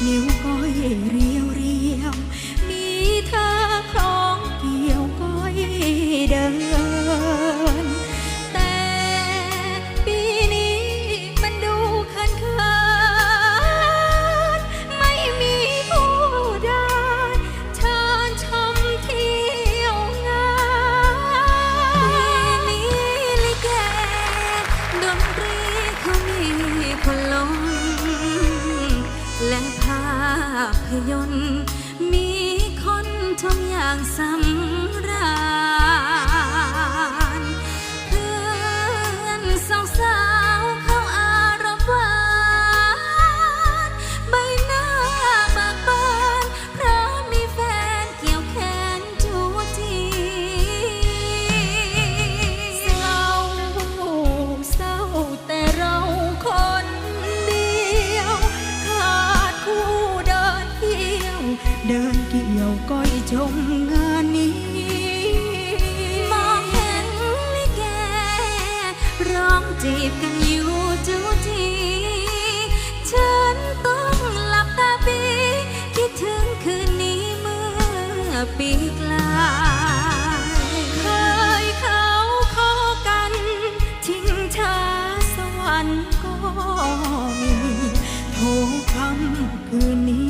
nếu พยนตร์ มีคนทำอย่างสำราญ ปีกลายเคยเขาขอกันทิ้งชาสวรรค์ก็มีโทคำคืนนี้